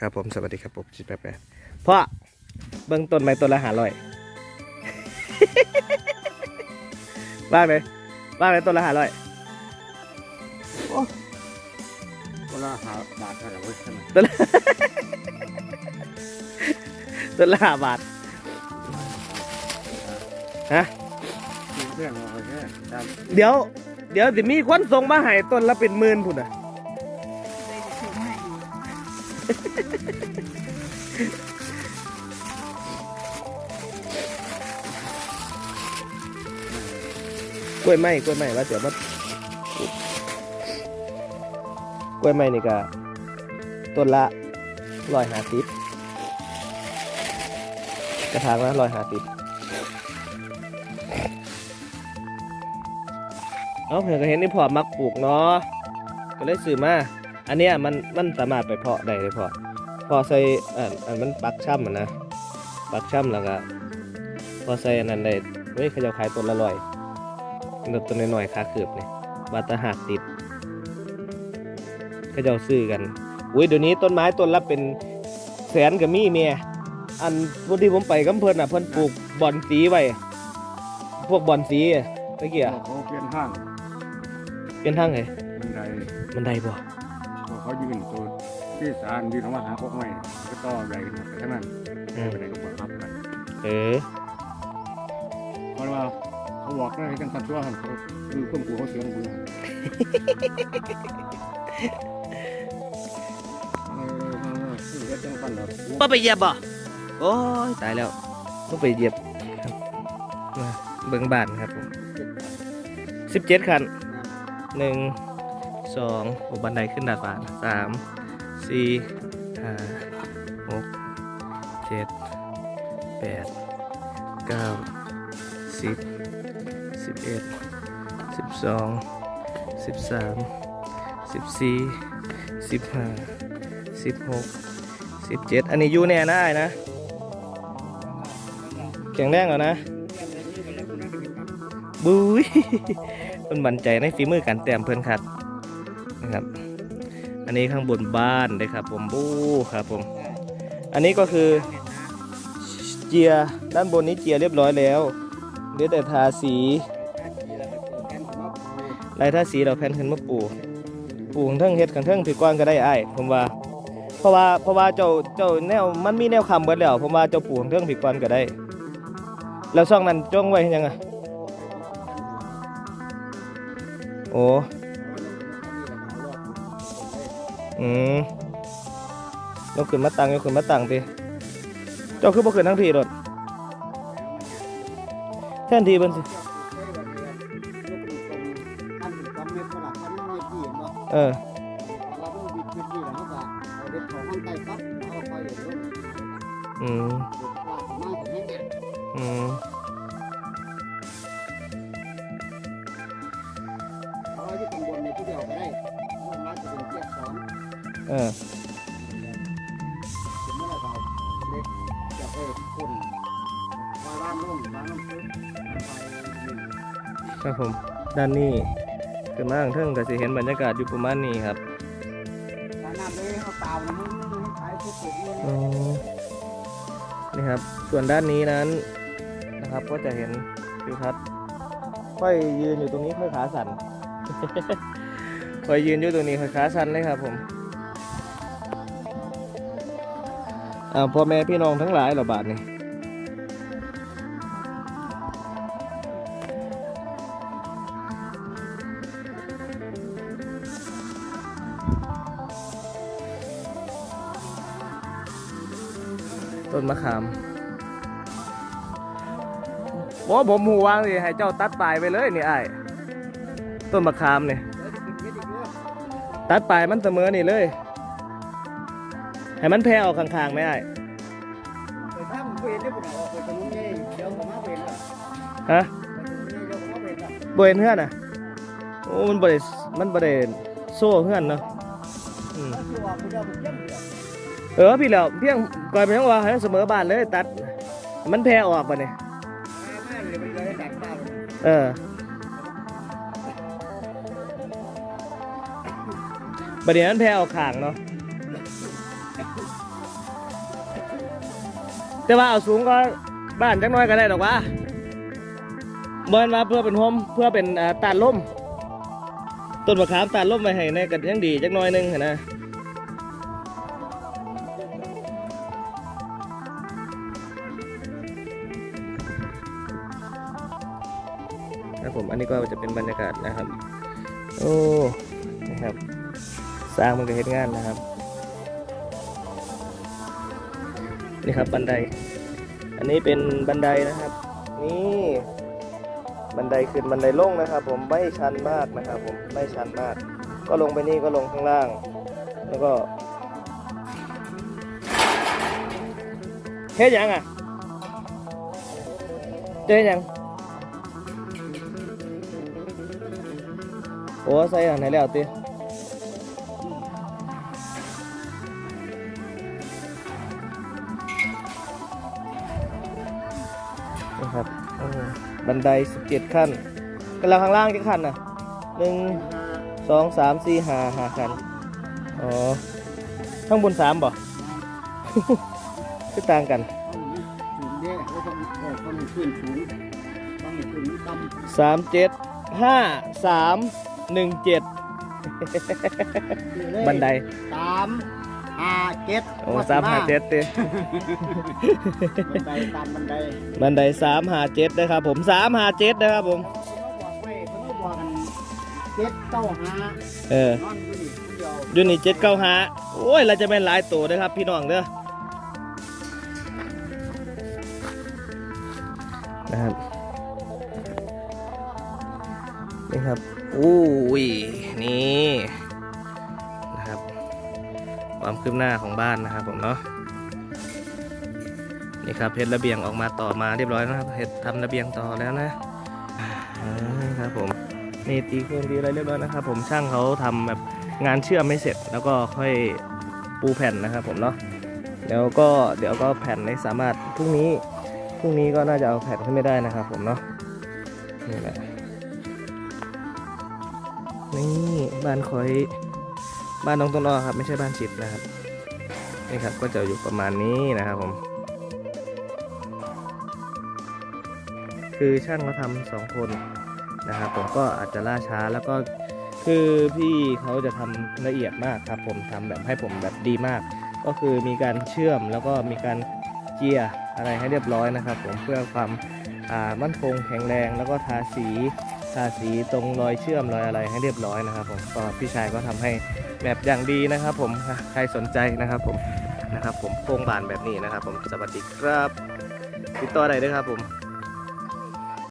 ครับผมสวัสดีครับผมจิตแปแปดพ่อเบื้องต้นไม้ต้นละหาร้อยว่างเลยว่างเลยต้นละหาร้อยคนละหาบาทเท่าไหร่เว้ยท่านต้นละหาบาทฮะเรื่องเราแค่ตามเดี๋ยว เดี๋ยวจะมีคนส่งมาให้ต้นละเป็นหมื่นพุ่นอะ กล้วยไม้กล้วยไม้ว่าเดี๋ยวมากล้วยไม้นี่ก็ต้นละร้อยหาสิบกระถางละร้อยหาสิบเอาเพื่อนก็เห็นนี่พอมักปลูกเนาะก็เลยซื้อมา อันเนี้ยมันมันสามารถไปเพาะได้เลยพอพอใส่อ่าอันมันปักช่ำอะนะปักช่ำแล้วก็พอใส่อันนั้นได้เฮ้ยเขาจะขายต้นละร้อยต้นน้อยๆค่าคืบเนี่ยบาตาหักติดเขาจะเอาซื้อกันอุ้ยเดี๋ยวนี้ต้นไม้ต้นละเป็นแสนกับมีเมียอันพวกที่ผมไปกับเพิ่นอะเพิ่นปลูกบอนสีไว้พวกบอนสีอะตะเกียเขาเปลี่ยนห้างเป็นทางไงบันไดมันได้บ่ เขายืนตัวที่สารยืนออกมาหาพวกไม้ก็ต่อใหญ่ขนไปเท่านั้นอืมไปไหนก็ปวดทับกันเออเพราะว่าเขาบอกว่าให้กันสัตว์ตัวเขาคือเครื่องปูเขาเสียงปูปันแบบบ่ไปเหยียบบ่โอ้ยตายแล้วต้องไปเหยียบครับมาเบิ่งบานครับผมสิบเจ็ดคันหนึ่ง สองโอบันไดขึ้นดาดฟ้าสามสี่ห้าหกเจ็ดแปดเก้าสิบสิบเอ็ดสิบสองสิบสามสิบสี่สิบห้าสิบหกสิบเจ็ดอันนี้ยูแน่ไอ้นะแข็งแรงแล้วนะบุ้ยมันมั่นใจในฝีมือการแต้มเพื่อนครับ นะครับ อันนี้ข้างบนบ้านเลยครับ ผมบู้ครับผม อันนี้ก็คือเจียด้านบนนี้เจียเรียบร้อยแล้วเหลือแต่ทาสีลายทาสีเราแผ่นขึ้นมาปูปูของเทิงเฮ็ดของเทิงถือกว้างก็ได้ไอ้ายผมว่า เพราะว่าเพราะว่าเจ้าเจ้าแนวมันมีแนวคำเบิดแล้วผมว่าเจ้าปูของเทิงผิดกวนก็ได้ แล้วช่องนั้นจ้องไว้ยังไงโอ้ อืมยกขึ้นมาตังยกขึ้นมาตังติเจ้าคือบ่ขึ้นทั้งทีรถแท่นทีเบิ่นสิเอออืมอืม เออครับผม ด้านนี้ขึ้นมาข้างเทิงก็สิเห็นบรรยากาศอยู่ประมาณนี้ครับอ๋อนี่ครับ ส่วนด้านนี้นั้นนะครับ ก็จะเห็นทิวทัศน์ค่อยยืนอยู่ตรงนี้ค่อยขาสั่นค่อยยืนอยู่ตรงนี้ค่อยขาสั่นเลยครับผม อ่าพ่อแม่พี่น้องทั้งหลายเหรอบาทนี่ต้นมะขามว่าผมหูวางสิให้เจ้าตัดปลายไปเลยนี่ไอ้ต้นมะขามเนี่ยตัดปลายมันเสมอนี่เลย ให้มันแพร่ออกข้างๆไหมไอ้ายฮะบริเวณเพื่อนอะโอ้มันบริมันบริโซ่เพื่อนเนาะเออพี่แล้วเพียงก่อนไปทั้งว่าให้เสมอบ้านเลยตัด มันแพร่ออกปะเนี่ยเออประเดี๋ยวมันแพร่ออกข้างเนาะ แต่ว่าเอาสูงก็บ้านจักหน้อยก็ได้ดอกวะเบินมาเพื่อเป็นโฮมเพื่อเป็นอ่าตานล่มต้นมะขามตานล่มไว้ให้ในกันยังดีจักหน้อยหนึงเห็นนะนะครับผมอันนี้ก็จะเป็นบรรยากาศนะครับ โอ้นะครับสร้างมันก็เห็นงานนะครับ นี่ครับบันได อันนี้เป็นบันไดนะครับ นี่บันไดขึ้นบันไดลงนะครับ ผมไม่ชันมากนะครับ ผมไม่ชันมาก ก็ลงไปนี่ก็ลงข้างล่าง แล้วก็เฮ็ดยังอะเจอยังโอ้ใส่อันไหนแล้วติ นะครับโอ้บันได 17 ขั้นกันแล้วข้างล่างกี่ขั้นนะหนึ่งสองสามสี่ห้าห้าขั้นอ๋อข้างบนสามบ่ คือต่างกันสามเจ็ดห้าสามหนึ่งเจ็ดบันไดสาม ห้าเจ็ดโอ้สามห้าเจ็ดติบันไดตามบันไดบันไดสามห้าเจ็ดนะครับผมสามห้าเจ็ดนะครับผมเขาบอกไว้เขาบอกกันเจ็ดเก้าห้าเออนอนอยู่นี่คนเดียวยูนี่เจ็ดเก้าห้าโอ้ยเราจะเป็นหลายตัวเด้อครับพี่น้องเด้อนะครับนี่ครับอู้ยนี่นะครับ ความคืบหน้าของบ้านนะครับผมเนาะนี่ครับเพชรระเบียงออกมาต่อมาเรียบร้อยนะครับเพชรทำระเบียงต่อแล้วนะครับผมนี่ตีโครงตีอะไรเรียบร้อยนะครับ ผมช่างเขาทำแบบงานเชื่อมไม่เสร็จ แล้วก็ค่อยปูแผ่นนะครับ ผมเนาะแล้วก็เดี๋ยวก็แผ่นไม่สามารถพรุ่งนี้พรุ่งนี้ก็น่าจะเอาแผ่นขึ้นไม่ได้นะครับ ผมเนาะนี่แหละนี่บ้านคอย บ้านน้องต้นอ้อครับไม่ใช่บ้านชิดนะครับนี่ครับก็จะอยู่ประมาณนี้นะครับผม คือช่างเขาทำสองคนนะครับผมก็อาจจะล่าช้าแล้วก็คือพี่เขาจะทำละเอียดมากครับ ผมทำแบบให้ผมแบบดีมาก ก็คือมีการเชื่อมแล้วก็มีการเจียร์อะไรให้เรียบร้อยนะครับ ผมเพื่อความ มั่นคงแข็งแรงแล้วก็ทาสีทาสีตรงรอยเชื่อมรอยอะไรให้เรียบร้อยนะครับผมก็พี่ชายก็ทำให้แบบอย่างดีนะครับ ผมใครสนใจนะครับผมนะครับผมโครงบานแบบนี้นะครับ ผมสวัสดีครับติดต่อได้วยครับผม